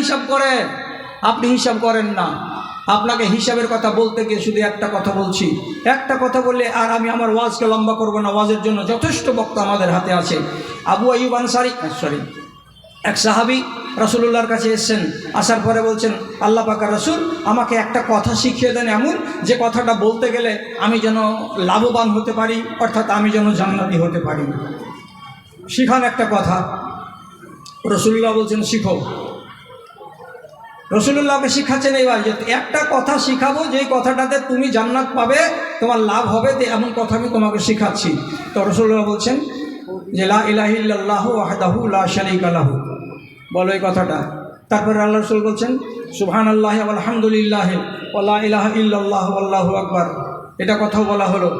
হিসাব করে আপনি হিসাব করেন না। আপনাকে হিসাবের কথা বলতে গিয়ে শুধু একটা কথা বলছি। একটা কথা বললে আর আমি আমার ওয়াজকে লম্বা করব না। ওয়াজের জন্য যথেষ্ট বক্তা আমাদের হাতে আছে। আবু আইব আনসারি সরি এক সাহাবি রসুল্লাহর কাছে এসছেন। আসার পরে বলছেন, আল্লাহ পাকা রসুল আমাকে একটা কথা শিখিয়ে দেন এমন যে কথাটা বলতে গেলে আমি যেন লাভবান হতে পারি, অর্থাৎ আমি যেন জান্নাতি হতে পারি। শিখান একটা কথা। রসুল্লাহ বলছেন, শিখো। রসুল্লাহকে শিখাচ্ছেন এইবার যে একটা কথা শিখাবো, যেই কথাটাতে তুমি জান্নাত পাবে, তোমার লাভ হবে, তো এমন কথা আমি তোমাকে শিখাচ্ছি। তো রসুল্লাহ বলছেন যে, লা ইলাহিল্লাহ ওয়াহদাহু লা শারিকা লাহু। বলো এই কথাটা। তারপরে আল্লাহ রসুল বলছেন সুবহান আল্লাহ আলহামদুলিল্লাহ ওলা ইলাহ আল্লাহু আকবার। এটা কথাও বলা হলো।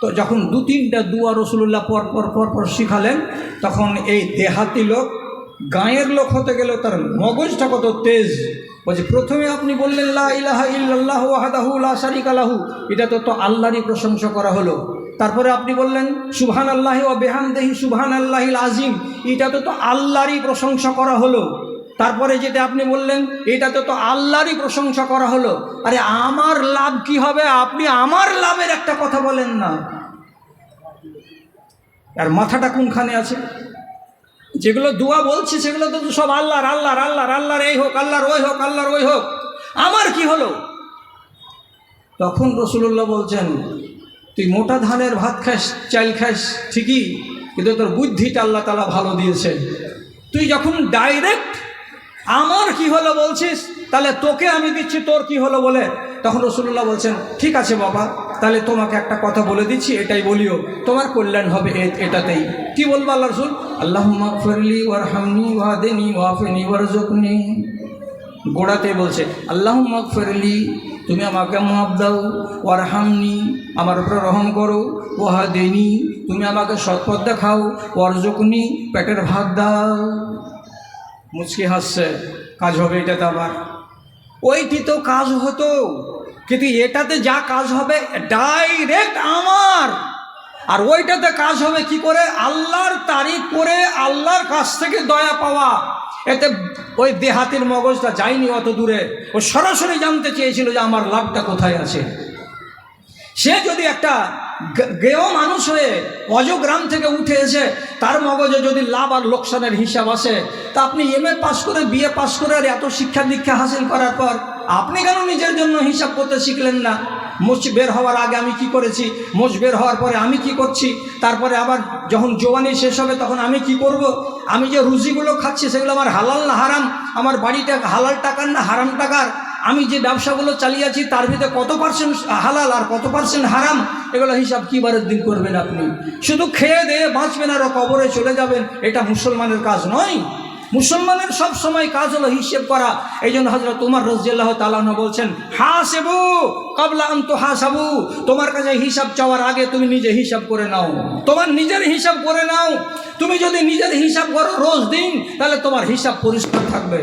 তো যখন দু তিনটা দুয়া রসুল্লাহ পর পর পর পর শিখালেন, তখন এই দেহাতি লোক গাঁয়ের লোক হতে গেলে তার মগজটা কত তেজ। বলছে, প্রথমে আপনি বললেন ইল্লাল্লাহু লাহু। এটা তো তো আল্লাহরই প্রশংসা করা হলো। তারপরে আপনি বললেন সুবহান আল্লাহ ও বেহানদেহি সুবহান আল্লাহিল আজিম এটা তো তো আল্লাহরই প্রশংসা করা হলো। তারপরে যেটা আপনি বললেন এটাতে তো আল্লাহরই প্রশংসা করা হলো। আরে, আমার লাভ কি হবে? আপনি আমার লাভের একটা কথা বলেন না। আর মাথাটা কোনখানে আছে? যেগুলো দোয়া বলছি, সেগুলো তো সব আল্লাহর আল্লাহর আল্লাহর আল্লাহর এই হোক, আল্লাহর ওই হোক, আল্লাহর ওই হোক। আমার কি হলো? তখন রসুল্লাহ বলছেন, তুই মোটা ধানের ভাত খাস, চাল খাস, ঠিকই, কিন্তু তোর বুদ্ধিটা আল্লাহ তালা ভালো দিয়েছে তুই যখন ডাইরেক্ট আমার কি হলো বলছিস, তাহলে তোকে আমি দিচ্ছি, তোর কি হলো বলে? তখন রসুল্লাহ বলছেন, ঠিক আছে বাবা তাহলে তোমাকে একটা কথা বলে দিচ্ছি, এটাই বলিও। তোমার কল্যাণ হবে এটাতেই। কি বলব আল্লাহ রসুল? আল্লাহ ফরলি ওয়ার হামনি ওয়াদেনি ওয়াফেনি ওয়ারজুকনি গোড়াতে বলছে আল্লাহ ফেরলি তুমি আমাকে মাপ দাও। ওয়ার হামনি আমার উপরে রহম করো। ওহা দেনি তুমি আমাকে সৎপথ দেখাও। ওয়ারজুকনি পেটের ভাত দাও। মুচকি হাসছে। কাজ হবে এটাতে আবার। ওইটি তো কাজ হতো। কিন্তু এটাতে যা কাজ হবে ডাইরেক্ট আমার। আর ওইটাতে কাজ হবে কি করে? আল্লাহর তারিখ করে আল্লাহর কাছ থেকে দয়া পাওয়া। এতে ওই দেহাতির মগজটা যায়নি অত দূরে। ও সরাসরি জানতে চেয়েছিল যে আমার লাভটা কোথায় আছে। সে যদি একটা গেয় মানুষ হয়ে অজগ্রাম থেকে উঠে এসে তার মগজে যদি লাভ আর লোকসানের হিসাব আসে, তা আপনি এম এ পাস করে বিএ পাস করে আর এত শিক্ষা দীক্ষা হাসিল করার পর আপনি কেন নিজের জন্য হিসাব করতে শিখলেন না? মোচ বের হওয়ার আগে আমি কি করেছি? মোচ বের হওয়ার পরে আমি কি করছি? তারপরে আবার যখন জোয়ানি শেষ হবে তখন আমি কি করব? আমি যে রুজিগুলো খাচ্ছি সেগুলো আমার হালাল না হারাম? আমার বাড়িটা হালাল টাকার না হারাম টাকার? আমি যে ব্যবসাগুলো চালিয়েছি তার ভিতরে কত পার্সেন্ট হালাল আর কত পার্সেন্ট হারাম? এগুলো হিসাব কী বারের দিন করবেন আপনি? শুধু খেয়ে দিয়ে বাঁচবেন আর কবরে চলে যাবেন, এটা মুসলমানের কাজ নয়। মুসলমানের সব সময় কাজ হলো হিসেব করা। এই জন্য হজরত উমর রজিয়াল্লাহ তালাহ বলছেন, হাসেবু, কাবলা আন্ত হাসাবু। তোমার কাছে হিসাব চাওয়ার আগে তুমি নিজে হিসাব করে নাও। তোমার নিজের হিসাব করে নাও। তুমি যদি নিজের হিসাব করো রোজ দিন, তাহলে তোমার হিসাব পরিষ্কার থাকবে।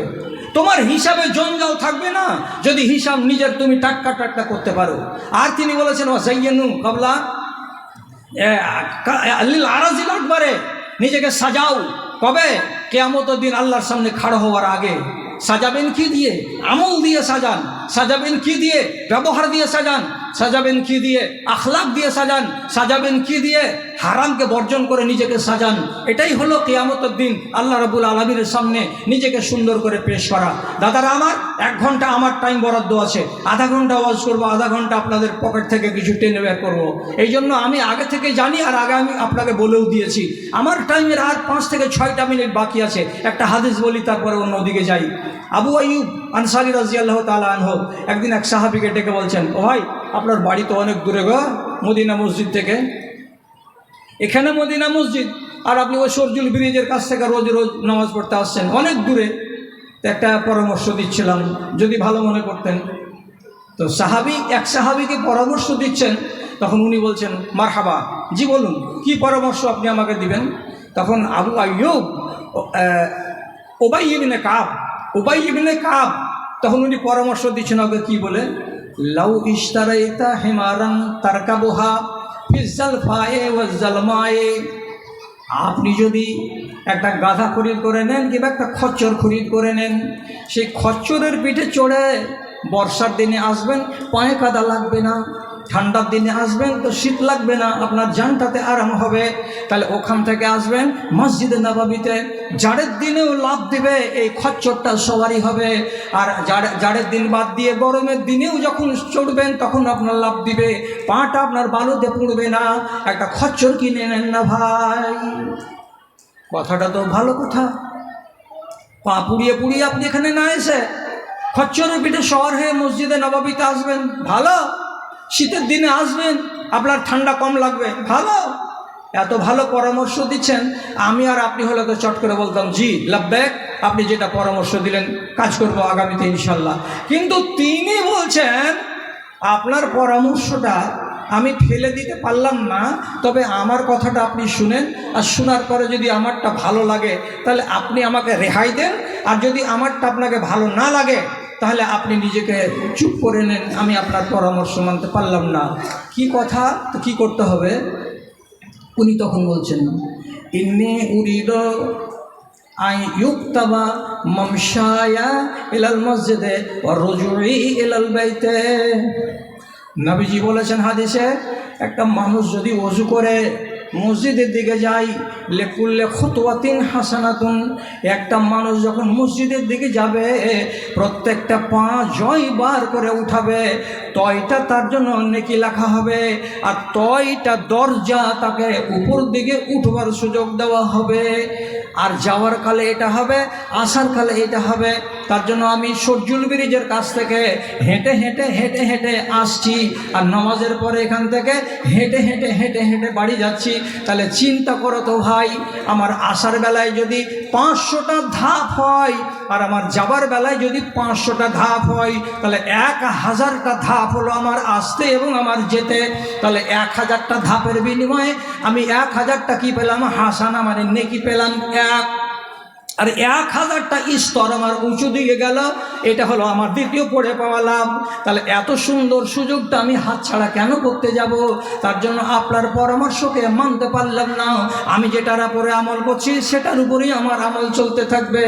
তোমার হিসাবে জঞ্জাল থাকবে না, যদি হিসাব নিজের তুমি টাটকা টাটকা করতে পারো। আর তিনি বলেছেন ওয়াসাইয়ানু কাবলা আল্লিল আরাজিল আকবারে, নিজেকে সাজাও। কবে? কেয়ামত দিন আল্লাহর সামনে খাড়া হওয়ার আগে। সাজাবেন কি দিয়ে? আমল দিয়ে সাজান। সাজাবেন কি দিয়ে? ব্যবহার দিয়ে সাজান। সাজাবেন কি দিয়ে? আখলাক দিয়ে সাজান, সাজাবেন কি দিয়ে? হারামকে বর্জন করে নিজেকে সাজান। এটাই হলো কেয়ামতের দিন। আল্লাহ রাবুল আলমীর সামনে নিজেকে সুন্দর করে পেশ করা। দাদারা আমার, এক ঘণ্টা আমার টাইম বরাদ্দ আছে। আধা ঘণ্টা ওয়াজ করব, আধা ঘণ্টা আপনাদের পকেট থেকে কিছু টেনে বের করব। এই জন্য আমি আগে থেকে জানি আর আগে আমি আপনাকে বলেও দিয়েছি। আমার টাইমের আর পাঁচ থেকে ছয়টা মিনিট বাকি আছে। একটা হাদিস বলি, তারপরে অন্যদিকে যাই। আবু আইয়ুব আনসারি রাজি আল্লাহ তালা আনহ একদিন এক সাহাবিকে ডেকে বলছেন ও ভাই আপনার বাড়ি তো অনেক দূরে গো মদিনা মসজিদ থেকে। এখানে মদিনা মসজিদ আর আপনি ওই সরজুল ব্রিজের কাছ থেকে রোজ রোজ নামাজ পড়তে আসছেন অনেক দূরে। তো একটা পরামর্শ দিচ্ছিলাম যদি ভালো মনে করতেন। তো সাহাবি এক সাহাবিকে পরামর্শ দিচ্ছেন তখন উনি বলছেন মার হাবা জি বলুন কি পরামর্শ আপনি আমাকে দিবেন? তখন আবু আহ, ওবাই ইবিনে কাব ওবাই ইবিনে কাব, তখন উনি পরামর্শ দিচ্ছেন, ওকে কি বলে? লাউ ইস্তারাইতা হেমারান তারকাবুহা ফিজাল ফায়ে ওয়াজাল মায়ে আপনি যদি একটা গাধা খরিদ করে নেন কিংবা একটা খচ্চর খরিদ করে নেন, সেই খচ্চরের পিঠে চড়ে বর্ষার দিনে আসবেন, পায়ে কাদা লাগবে না। ঠান্ডার দিনে আসবেন, তো শীত লাগবে না, আপনার জানটাতে আরাম হবে। তাহলে ওখান থেকে আসবেন মসজিদে নবাবিতে। জাড়ের দিনেও লাভ দিবে, এই খচ্চরটা সবারই হবে। আর জাড়ে জাড়ের দিন বাদ দিয়ে গরমের দিনেও যখন চড়বেন, তখন আপনার লাভ দিবে। পাটা আপনার বালুতে পড়বে না। একটা খচ্চর কিনে নেন না ভাই। কথাটা তো ভালো কথা। পা পুড়িয়ে পুড়িয়ে আপনি এখানে না এসে খচ্চরের পিঠে শহর হয়ে মসজিদে নবাবিতে আসবেন, ভালো? শীতের দিনে আসবেন, আপনার ঠান্ডা কম লাগবে। ভালো? এত ভালো পরামর্শ দিচ্ছেন, আমি আর আপনি হলে তো চট করে বলতাম, জি লাভব্যাক আপনি যেটা পরামর্শ দিলেন, কাজ করব আগামীতে ইনশাল্লাহ। কিন্তু তিনি বলছেন, আপনার পরামর্শটা আমি ফেলে দিতে পারলাম না, তবে আমার কথাটা আপনি শুনেন, আর শোনার পরে যদি আমারটা ভালো লাগে, তাহলে আপনি আমাকে রেহাই দেন, আর যদি আমারটা আপনাকে ভালো না লাগে তাহলে আপনি নিজেকে চুপ করে নেন, আমি আপনার পরামর্শ মানতে পারলাম না। কি কথা? তো কী করতে হবে? উনি তখন বলছেন, ইন্নি উরিদ আই ইউক্তাবা মামশায়া ইলাল মসজিদে ও রজুই ইলাল বাইতে। নবীজি বলেছেন হাদিসে, একটা মানুষ যদি অজু করে মসজিদের দিকে যাই লেকুল্লে খতোয়াতিন হাসানাতুন। একটা মানুষ যখন মসজিদের দিকে যাবে, প্রত্যেকটা পা জয় বার করে উঠাবে। তয়টা তার জন্য নেকি লেখা হবে, আর তয়টা দরজা তাকে উপর দিকে উঠবার সুযোগ দেওয়া হবে। আর যাওয়ার কালে এটা হবে, আসার কালে এটা হবে। তার জন্য আমি সরজুল ব্রিজের কাছ থেকে হেঁটে হেঁটে হেঁটে হেঁটে আসছি। আর নামাজের পরে এখান থেকে হেঁটে হেঁটে হেঁটে হেঁটে বাড়ি যাচ্ছি। তাহলে চিন্তা করো তো ভাই, আমার আসার বেলায় যদি পাঁচশোটা ধাপ হয়, আর আমার যাবার বেলায় যদি পাঁচশোটা ধাপ হয়, তাহলে এক হাজারটা ধাপ হলো আমার আসতে এবং আমার যেতে। তাহলে এক হাজারটা ধাপের বিনিময়ে আমি এক হাজারটা কি পেলাম? হাসানা মানে নেকি পেলাম এক। আর এক হাজারটা স্তর আমার উঁচু দিকে গেল, এটা হলো আমার দ্বিতীয় পড়ে পাওয়া লাভ তাহলে এত সুন্দর সুযোগটা আমি হাতছাড়া কেন করতে যাব? তার জন্য আপনার পরামর্শকে মানতে পারলাম না। আমি যেটার উপরে আমল করছি, সেটার উপরেই আমার আমল চলতে থাকবে।